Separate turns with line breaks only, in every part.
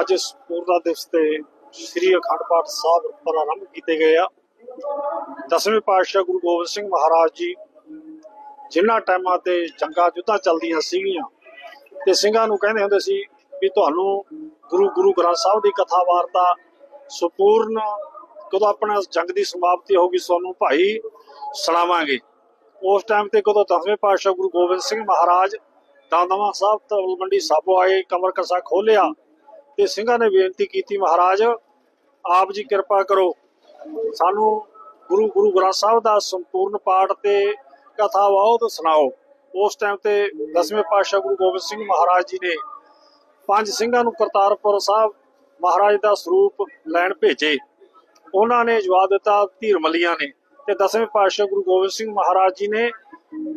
ਅੱਜ ਪੂਰਨਾ ਦਿਵਸ ਤੇ ਸ੍ਰੀ ਅਖੰਡ ਪਾਠ ਸਾਹਿਬ ਪ੍ਰਾਰੰਭ ਕੀਤੇ ਗਏ ਆ। ਦਸਵੇਂ ਪਾਤਸ਼ਾਹ ਗੁਰੂ ਗੋਬਿੰਦ ਸਿੰਘ ਮਹਾਰਾਜ ਜੀ ਜਿਨ੍ਹਾਂ ਟਾਈਮਾਂ ਤੇ ਜੰਗਾਂ ਯੁੱਧਾਂ ਚੱਲਦੀਆਂ ਸੀਗੀਆਂ ਤੇ ਸਿੰਘਾਂ ਨੂੰ ਕਹਿੰਦੇ ਹੁੰਦੇ ਸੀ ਵੀ ਤੁਹਾਨੂੰ ਗੁਰੂ ਗੁਰੂ ਗ੍ਰੰਥ ਸਾਹਿਬ ਦੀ ਕਥਾ ਵਾਰਤਾ ਸੰਪੂਰਨ ਕਦੋਂ ਆਪਣਾ ਜੰਗ ਦੀ ਸਮਾਪਤੀ ਹੋਗੀ ਤੁਹਾਨੂੰ ਭਾਈ ਸੁਣਾਵਾਂਗੇ। ਉਸ ਟਾਈਮ ਤੇ ਕਦੋਂ ਦਸਵੇਂ ਪਾਤਸ਼ਾਹ ਗੁਰੂ ਗੋਬਿੰਦ ਸਿੰਘ ਮਹਾਰਾਜ ਦਮਦਮਾ ਸਾਹਿਬ ਤੋਂ ਸਾਬੋ ਆਏ, ਕਮਰ ਕਸਾ ਖੋਲਿਆ ਤੇ ਸਿੰਘਾਂ ਨੇ ਬੇਨਤੀ ਕੀਤੀ, ਮਹਾਰਾਜ, ਆਪ ਜੀ ਕਿਰਪਾ ਕਰੋ। ਸਾਨੂੰ ਗੁਰੂ ਗੁਰੂ ਗ੍ਰੰਥ ਸਾਹਿਬ ਦਾ ਸੰਪੂਰਨ ਪਾਠ ਤੇ ਕਥਾ ਬਹੁਤ ਸੁਣਾਓ। ਉਸ ਟਾਈਮ ਤੇ ਦਸਵੇਂ ਪਾਤਸ਼ਾਹ ਗੁਰੂ ਗੋਬਿੰਦ ਸਿੰਘ ਮਹਾਰਾਜ ਜੀ ਨੇ ਪੰਜ ਸਿੰਘਾਂ ਨੂੰ ਕਰਤਾਰਪੁਰ ਸਾਹਿਬ ਮਹਾਰਾਜ ਦਾ ਸਰੂਪ ਲੈਣ ਭੇਜੇ। ਉਹਨਾਂ ਨੇ ਜਵਾਬ ਦਿੱਤਾ ਧੀਰ ਮਲੀਆਂ ਨੇ। ਤੇ ਦਸਵੇਂ ਪਾਤਸ਼ਾਹ ਗੁਰੂ ਗੋਬਿੰਦ ਸਿੰਘ ਮਹਾਰਾਜ ਜੀ ਨੇ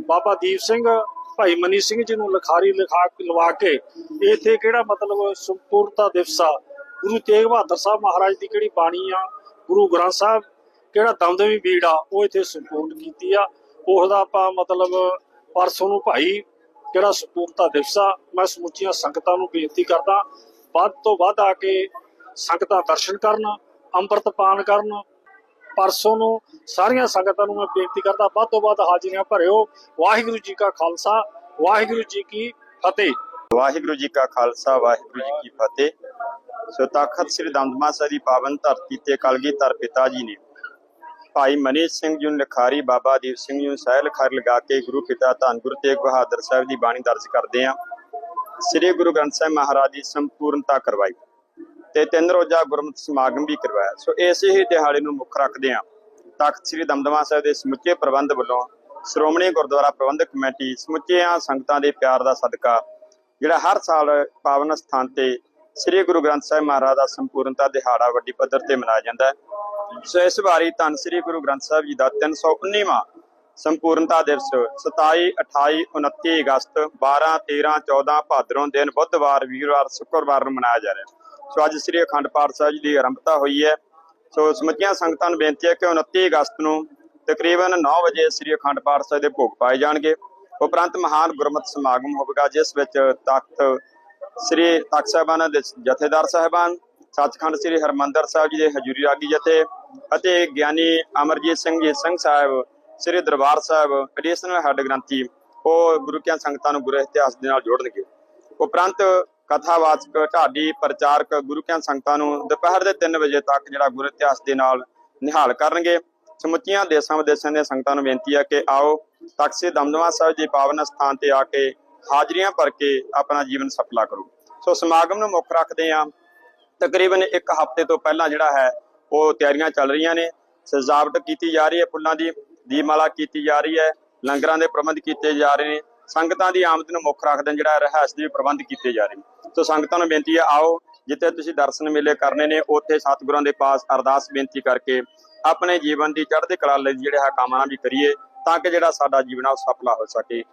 ਬਾਬਾ ਦੀਪ ਸਿੰਘ ਭਾਈ ਮਨੀ ਸਿੰਘ ਜੀ ਨੂੰ ਲਿਖਾਰੀ ਲਿਖਾ ਲਵਾ ਕੇ ਇੱਥੇ ਕਿਹੜਾ ਮਤਲਬ ਸੰਪੂਰਤਾ ਦਿਵਸ ਆ ਗੁਰੂ ਤੇਗ ਬਹਾਦਰ ਸਾਹਿਬ ਮਹਾਰਾਜ ਦੀ ਕਿਹੜੀ ਬਾਣੀ ਆ, ਗੁਰੂ ਗ੍ਰੰਥ ਸਾਹਿਬ ਕਿਹੜਾ ਦਮਦਮੀ ਬੀੜ ਆ, ਉਹ ਇੱਥੇ ਸੰਪੂਰਨ ਕੀਤੀ ਆ। ਉਸ ਦਾ ਆਪਾਂ ਮਤਲਬ ਪਰਸੋਂ ਨੂੰ ਭਾਈ ਕਿਹੜਾ ਸਪੂਰਤਾ ਦਿਵਸ ਆ ਮੈਂ ਸਮੁੱਚੀਆਂ ਸੰਗਤਾਂ ਨੂੰ ਬੇਨਤੀ ਕਰਦਾ, ਵੱਧ ਤੋਂ ਵੱਧ ਆ ਕੇ ਸੰਗਤਾਂ ਦਰਸ਼ਨ ਕਰਨ, ਅੰਮ੍ਰਿਤ ਪਾਨ ਕਰਨ ਪਰਸੋਂ ਨੂੰ ਸਾਰੀਆਂ ਸੰਗਤਾਂ ਨੂੰ ਮੈਂ ਬੇਨਤੀ ਕਰਦਾ, ਵੱਧ ਤੋਂ ਵੱਧ ਹਾਜ਼ਰੀਆਂ ਭਰਿਓ। ਵਾਹਿਗੁਰੂ ਜੀ ਕਾ ਖਾਲਸਾ, ਵਾਹਿਗੁਰੂ ਜੀ ਕੀ ਫਤਿਹ।
ਵਾਹਿਗੁਰੂ ਜੀ ਕਾ ਖਾਲਸਾ, ਵਾਹਿਗੁਰੂ ਜੀ ਕੀ ਫਤਿਹ। ਸੋ ਤਖਤ ਸ੍ਰੀ ਦਮਦਮਾ ਸਾਹਿਬ ਦੀ ਪਾਵਨ ਧਰਤੀ ਤੇ ਕਲਗੀਧਰ ਪਿਤਾ ਜੀ ਨੇ ਭਾਈ ਮਨੀ ਸਿੰਘ ਜੀ ਨੂੰ ਲਿਖਾਰੀ, ਬਾਬਾ ਦੀਪ ਸਿੰਘ ਜੀ ਨੂੰ ਸਹਿ ਲਿਖਾਰੀ ਲਗਾ ਕੇ ਗੁਰੂ ਪਿਤਾ ਧੰਨ ਗੁਰੂ ਤੇਗ ਬਹਾਦਰ ਸਾਹਿਬ ਦੀ ਬਾਣੀ ਦਰਜ ਕਰਦੇ ਆ। ਸ੍ਰੀ ਗੁਰੂ ਗ੍ਰੰਥ ਸਾਹਿਬ ਮਹਾਰਾਜ ਦੀ ਸੰਪੂਰਨਤਾ ਕਰਵਾਈ। ਤੇ ਤਿੰਨ ਰੋਜ਼ਾ ਗੁਰਮਤਿ ਸਮਾਗਮ ਵੀ ਕਰਵਾਇਆ। ਸੋ ਇਸੇ ਹੀ ਦਿਹਾੜੇ ਨੂੰ ਮੁੱਖ ਰੱਖਦੇ ਆ ਤਖਤ ਸ੍ਰੀ ਦਮਦਮਾ ਸਾਹਿਬ ਦੇ ਸਮੁੱਚੇ ਪ੍ਰਬੰਧ ਵੱਲੋਂ ਸ਼੍ਰੋਮਣੀ ਗੁਰਦੁਆਰਾ ਪ੍ਰਬੰਧਕ ਕਮੇਟੀ ਸਮੁੱਚਿਆਂ ਸੰਗਤਾਂ ਦੇ ਪਿਆਰ ਦਾ ਸਦਕਾ, ਜਿਹੜਾ ਹਰ ਸਾਲ ਪਾਵਨ ਸਥਾਨ ਤੇ ਸ੍ਰੀ ਗੁਰੂ ਗ੍ਰੰਥ ਸਾਹਿਬ ਮਹਾਰਾਜ ਦਾ ਸੰਪੂਰਨਤਾ ਦਿਹਾੜਾ ਵੱਡੀ ਪੱਧਰ ਤੇ ਮਨਾਇਆ ਜਾਂਦਾ ਹੈ। ਸੋ ਇਸ ਵਾਰੀ ਧੰਨ ਸ੍ਰੀ ਗੁਰੂ ਗ੍ਰੰਥ ਸਾਹਿਬ ਜੀ ਦਾ 319ਵਾਂ ਸੰਪੂਰਨਤਾ ਦਿਵਸ 27 28 29 ਅਗਸਤ 12 13 14 ਭਾਦਰੋਂ ਦਿਨ ਬੁੱਧਵਾਰ, ਵੀਰਵਾਰ, ਸ਼ੁੱਕਰਵਾਰ ਨੂੰ ਮਨਾਇਆ ਜਾ ਰਿਹਾ ਹੈ। ਸੋ ਅੱਜ ਸ੍ਰੀ ਅਖੰਡ ਪਾਠ ਸਾਹਿਬ ਜੀ ਦੀ ਆਰੰਭਤਾ ਹੋਈ ਹੈ। ਸੋ ਸਮੁੱਚੀਆਂ ਸੰਗਤਾਂ ਨੂੰ ਬੇਨਤੀ ਹੈ ਕਿ 29 ਅਗਸਤ ਨੂੰ ਤਕਰੀਬਨ 9 ਵਜੇ ਸ੍ਰੀ ਅਖੰਡ ਪਾਠ ਸਾਹਿਬ ਦੇ ਭੋਗ ਪਾਏ ਜਾਣਗੇ। ਉਪਰੰਤ ਮਹਾਨ ਗੁਰਮਤਿ ਸਮਾਗਮ ਹੋਵੇਗਾ, ਜਿਸ ਵਿੱਚ ਤਖਤ ਸ੍ਰੀ ਤਖਤ ਸਾਹਿਬਾਨਾਂ ਦੇ ਜਥੇਦਾਰ ਸਾਹਿਬਾਨ, ਸੱਚਖੰਡ ਸ੍ਰੀ ਹਰਮੰਦਰ ਸਾਹਿਬ ਜੀ ਦੇ ਹਜ਼ੂਰੀ ਰਾਗੀ ਜਥੇ ਅਤੇ ਗਿਆਨੀ ਅਮਰਜੀਤ ਸਿੰਘ ਜੀ ਸਿੰਘ ਸਾਹਿਬ, ਸ੍ਰੀ ਦਰਬਾਰ ਸਾਹਿਬ ਐਡੀਸ਼ਨਲ ਹੈੱਡ ਗ੍ਰੰਥੀ ਉਹ ਗੁਰੂ ਕਿਆਂ ਸੰਗਤਾਂ ਨੂੰ ਗੁਰੂ ਇਤਿਹਾਸ ਦੇ ਨਾਲ ਜੋੜਨਗੇ। ਉਪਰੰਤ ਕਥਾਵਾਚਕ, ਢਾਡੀ ਪ੍ਰਚਾਰਕ, ਗੁਰੂ ਕਿਆਂ ਸੰਗਤਾਂ ਨੂੰ ਦੁਪਹਿਰ ਦੇ 3 ਵਜੇ ਤੱਕ ਜਿਹੜਾ ਗੁਰੂ ਇਤਿਹਾਸ ਦੇ ਨਾਲ ਨਿਹਾਲ ਕਰਨਗੇ। ਸਮੁੱਚੀਆਂ ਦੇਸ਼ਾਂ ਵਿਦੇਸ਼ਾਂ ਦੇ ਸੰਗਤਾਂ ਨੂੰ ਬੇਨਤੀ ਹੈ ਕਿ ਆਓ ਤਖਸ਼ੀ ਦਮਦਮਾ ਸਾਹਿਬ ਦੇ ਪਾਵਨ ਸਥਾਨ ਤੇ ਆ ਕੇ ਹਾਜ਼ਰੀਆਂ ਭਰ ਕੇ ਆਪਣਾ ਜੀਵਨ ਸਫਲਾ ਕਰੋ। ਸੋ ਸਮਾਗਮ ਨੂੰ ਮੁੱਖ ਰੱਖਦੇ ਆ ਤਕਰੀਬਨ ਇੱਕ ਹਫ਼ਤੇ ਤੋਂ ਪਹਿਲਾਂ ਜਿਹੜਾ ਹੈ, ਉਹ ਤਿਆਰੀਆਂ ਚੱਲ ਰਹੀਆਂ ਨੇ। ਸਜਾਵਟ ਕੀਤੀ ਜਾ ਰਹੀ ਹੈ ਫੁੱਲਾਂ ਦੀ, ਦੀਪਮਾਲਾ ਕੀਤੀ ਜਾ ਰਹੀ ਹੈ, ਲੰਗਰਾਂ ਦੇ ਪ੍ਰਬੰਧ ਕੀਤੇ ਜਾ ਰਹੇ ਨੇ। ਸੰਗਤਾਂ ਦੀ ਆਮਦ ਨੂੰ ਮੁੱਖ ਰੱਖਦੇ ਜਿਹੜਾ ਰਹਿਸ ਦੇ ਪ੍ਰਬੰਧ ਕੀਤੇ ਜਾ ਰਹੇ ਨੇ। ਸੋ ਸੰਗਤਾਂ ਨੂੰ ਬੇਨਤੀ ਹੈ, ਆਓ, ਜਿੱਥੇ ਤੁਸੀਂ ਦਰਸ਼ਨ ਮੇਲੇ ਕਰਨੇ ਨੇ, ਉੱਥੇ ਸਤਿਗੁਰਾਂ ਦੇ ਪਾਸ ਅਰਦਾਸ ਬੇਨਤੀ ਕਰਕੇ ਆਪਣੇ ਜੀਵਨ ਦੀ ਚੜ੍ਹਦੇ ਕਲਾ ਲਈ ਜਿਹੜੇ ਹੈ ਕਾਮਨਾ ਵੀ ਕਰੀਏ, ਤਾਂ ਕਿ ਜਿਹੜਾ ਸਾਡਾ ਜੀਵਨ ਆ ਉਹ ਸਫਲਾ ਹੋ ਸਕੇ।